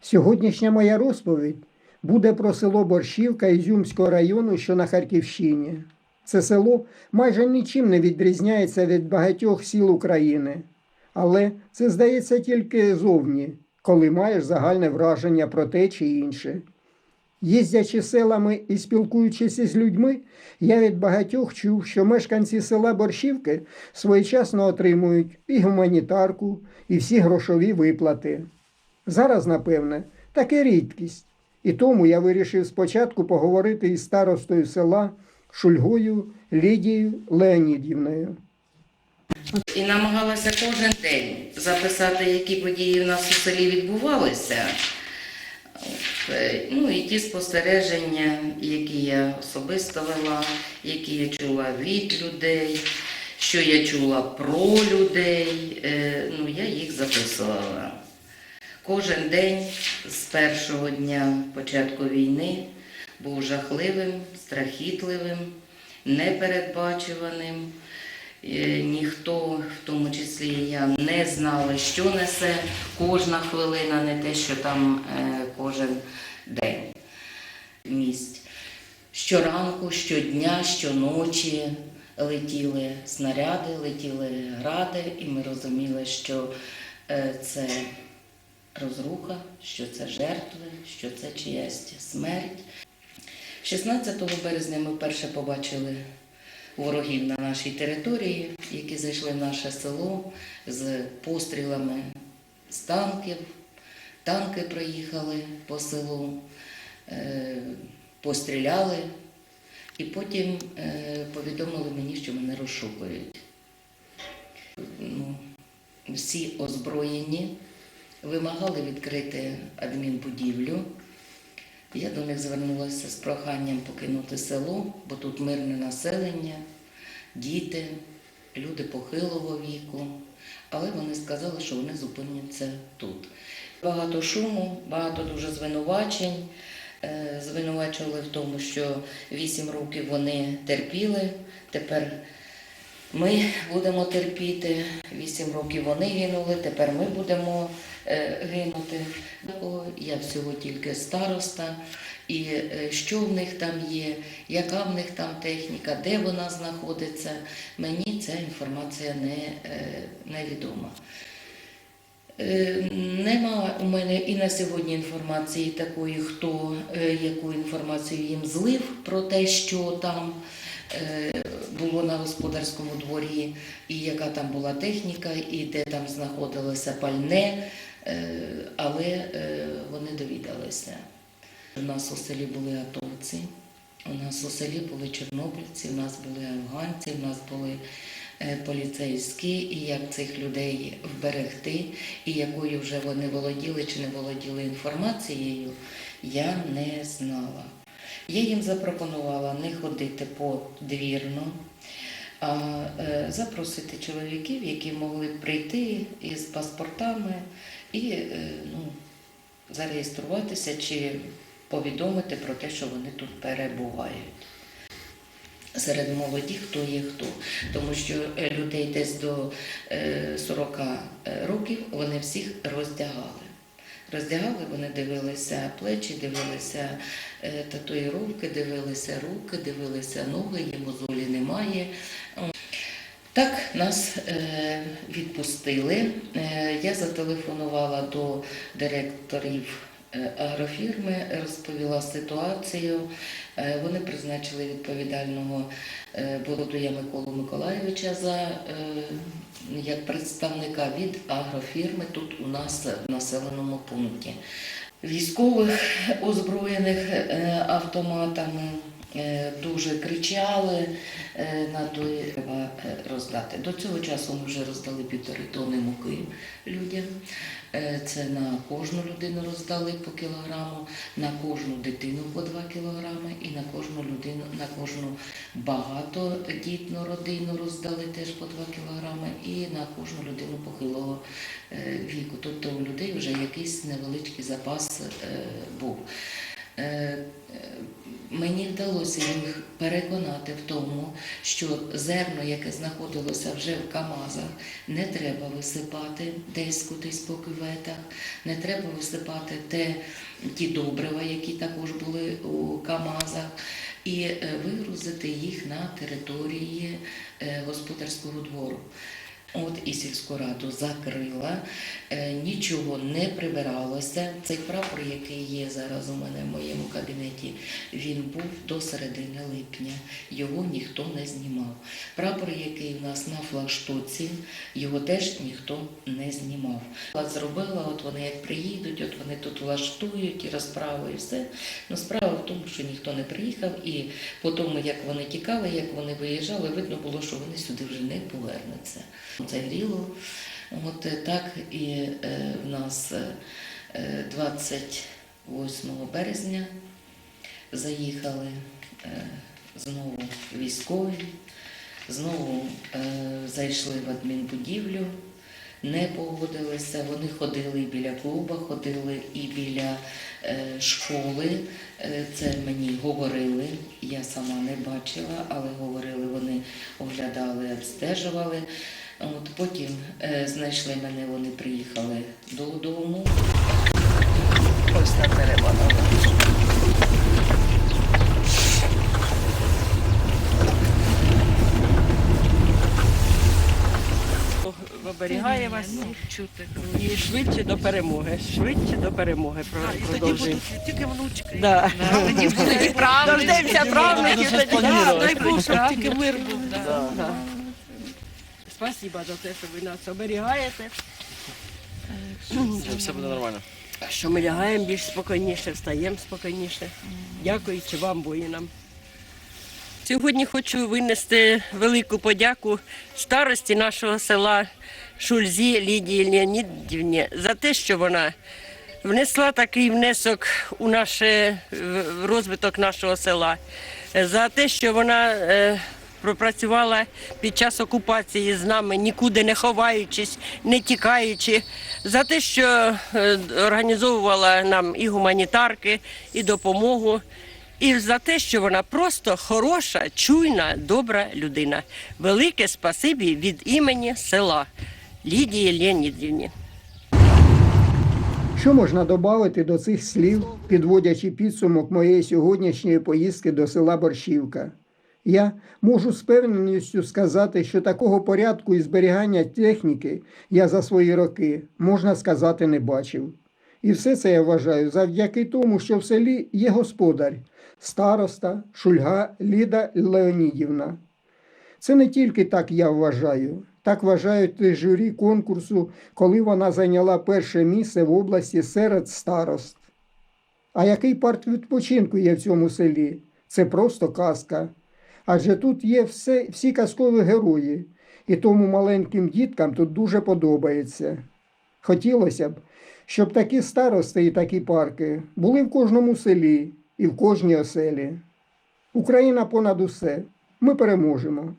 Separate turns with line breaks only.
Сьогоднішня моя розповідь буде про село Борщівка Ізюмського району, що на Харківщині. Це село майже нічим не відрізняється від багатьох сіл України. Але це здається тільки зовні, коли маєш загальне враження про те чи інше. Їздячи селами і спілкуючись із людьми, я від багатьох чув, що мешканці села Борщівки своєчасно отримують і гуманітарку, і всі грошові виплати. Зараз, напевне, таке рідкість. І тому я вирішив спочатку поговорити із старостою села Шульгою Лідією Леонідівною.
І намагалася кожен день записати, які події в нас у селі відбувалися. Е, Ну і ті спостереження, які я особисто вела, які я чула від людей, що я чула про людей, е, ну я їх записувала. Кожен день з першого дня початку війни був жахливим, страхітливим, непередбачуваним. Е, Ніхто, в тому числі і я, не знали, що несе кожна хвилина, не те, що там е, кожен день місць. Щоранку, щодня, щоночі летіли снаряди, летіли гради, і ми розуміли, що е, це розруха, що це жертви, що це чиясь смерть. 16 березня ми вперше побачили ворогів на нашій території, які зайшли в наше село з пострілами з танків. Танки проїхали по селу, е, постріляли, і потім е, повідомили мені, що мене розшукують. Ну, всі озброєні, вимагали відкрити адмінбудівлю. Я до них звернулася з проханням покинути село, бо тут мирне населення, діти, люди похилого віку. Але вони сказали, що вони зупиняться тут. Багато шуму, багато дуже звинувачень. Е, Звинувачували в тому, що 8 років вони терпіли. Тепер ми будемо терпіти. 8 років вони гинули, тепер ми будемо е, гинути. Я всього тільки староста, і е, що в них там є, яка в них там техніка, де вона знаходиться. Мені ця інформація не, е, невідома. Нема у мене і на сьогодні інформації такої, хто яку інформацію їм злив про те, що там було на господарському дворі, і яка там була техніка, і де там знаходилося пальне, е, але е, вони довідалися. У нас у селі були атовці, у нас у селі були чорнобильці, у нас були афганці, у нас були е, поліцейські, і як цих людей вберегти, і якою вже вони володіли чи не володіли інформацією, я не знала. Я їм запропонувала не ходити подвірно, а е, запросити чоловіків, які могли б прийти із паспортами і е, ну, зареєструватися чи повідомити про те, що вони тут перебувають. Серед молоді хто є хто, тому що е, людей десь до е, 40 років вони всіх роздягали. Роздягали, вони дивилися плечі, дивилися е, татуїровки, дивилися руки, дивилися ноги, є мозолі немає. Так нас е, відпустили. Е, я зателефонувала до директорів агрофірми, розповіла ситуацію. Е, вони призначили відповідального е, Бородуя Миколу Миколайовича за е, як представника від агрофірми тут у нас в населеному пункті. Військових озброєних е, автоматами е, дуже кричали е, на той треба е, роздати. До цього часу ми вже роздали півтори тонни муки людям. Е, Це на кожну людину роздали по кілограму, на кожну дитину по два кілограми і на кожну людину, на кожну багатодітну родину роздали теж по два кілограми і на кожну людину похилого е, віку. Тобто у людей вже якийсь невеличкий запас е, був. Е, Мені вдалося їх переконати в тому, що зерно, яке знаходилося вже в Камазах, не треба висипати десь кудись по кюветах, не треба висипати те, ті добрива, які також були у Камазах, і е, вигрузити їх на території е, господарського двору. От і сільську раду закрила, е, нічого не прибиралося. Цей прапор, який є зараз у мене в моєму кабінеті, він був до середини липня. Його ніхто не знімав. Прапор, який в нас на флагштоці, його теж ніхто не знімав. Зробила, от вони як приїдуть, от вони тут влаштують і розправи, і все. Ну, справа в тому, що ніхто не приїхав, і по тому, як вони тікали, як вони виїжджали, видно було, що вони сюди вже не повернуться. Це. От е, так і е, в нас е, е, 28 березня заїхали знову військові, знову зайшли в адмінбудівлю, не погодилися. Вони ходили і біля клуба, ходили і біля е, школи. Це мені говорили. Я сама не бачила, але говорили, вони оглядали, обстежували. От потім е, знайшли мене, вони приїхали додому. Ось так перебадали.
оберігає вас і швидше до перемоги. Швидше до перемоги про- продовжуємо.
Тільки внучки.
Да.
Тоді будуть і правнуки.
Дождемося правнуків, тоді
Дай Бог, щоб тільки мир був.
Спасибо за те, що ви нас оберігаєте.
Все буде нормально.
Що ми лягаємо більш спокійніше, встаємо спокійніше. Дякуючи вам, воїнам. Сьогодні хочу винести велику подяку старості нашого села Шульзі Лідії Леонідівні за те, що вона внесла такий внесок у наше в розвиток нашого села, за те, що вона е, пропрацювала під час окупації з нами, нікуди не ховаючись, не тікаючи, за те, що е, організовувала нам і гуманітарки, і допомогу. І за те, що вона просто хороша, чуйна, добра людина. Велике спасибі від імені села Лідії Леонідівні.
Що можна додати до цих слів, підводячи підсумок моєї сьогоднішньої поїздки до села Борщівка? Я можу з певненістю сказати, що такого порядку і зберігання техніки я за свої роки, можна сказати, не бачив. І все це я вважаю завдяки тому, що в селі є господар, староста, шульга Ліда Леонідівна. Це не тільки так я вважаю, так вважають журі конкурсу, коли вона зайняла перше місце в області серед старост. А який парк відпочинку є в цьому селі? Це просто казка. Адже тут є все, всі казкові герої, і тому маленьким діткам тут дуже подобається. Хотілося б, щоб такі старости і такі парки були в кожному селі і в кожній оселі. Україна понад усе. Ми переможемо.